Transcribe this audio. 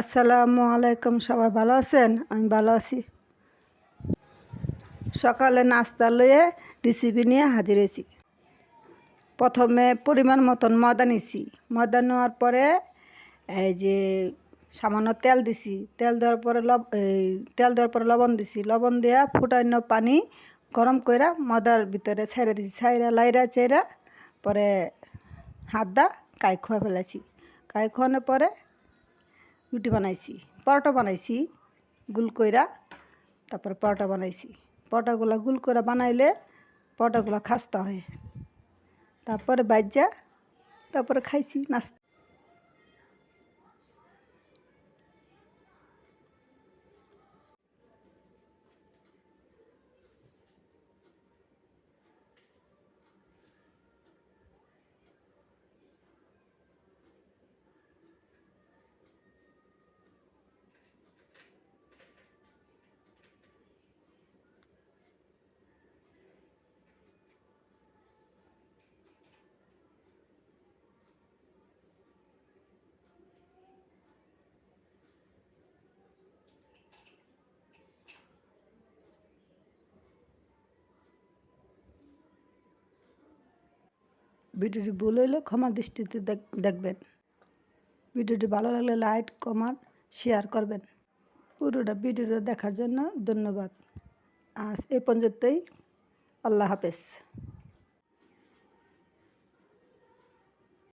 আসসালামু আলাইকুম, সবাই ভালো আছেন? আমি ভালো আছি। সকালে নাস্তা লয়ে রেসিপি নিয়ে হাজির হয়েছি। প্রথমে পরিমাণ মতন ময়দা নিছি ময়দা নেওয়ার পরে এই যে সামান্য তেল দিছি। তেল দেওয়ার পরে লব, এই তেল দেওয়ার পরে লবণ দিছি। লবণ দেওয়া ফুটাইন্য পানি গরম কইরা ময়দার ভিতরে ছেড়ে দিছি। ছাইরা লাইরা চেরা পরে হাত দা কাই খোয়া ফেলেছি। কাই খোয়ানোর পরে রুটি বানাইছি, পরোটা বানাইছি, গুল কইরা তারপরে পরোটা বানাইছি। পরোটাগুলো গুল করে বানাইলে পরোটাগুলো খাস্তা হয়। তারপরে বাজ্যা তারপরে খাইছি নাস্তা। ভিডিওটি ভুল হইলে ক্ষমার দৃষ্টিতে দেখ- দেখবেন। ভিডিওটি ভালো লাগলে লাইক, কমেন্ট, শেয়ার করবেন। পুরোটা ভিডিওটা দেখার জন্য ধন্যবাদ। আজ এ পর্যন্তই। আল্লাহ হাফেজ।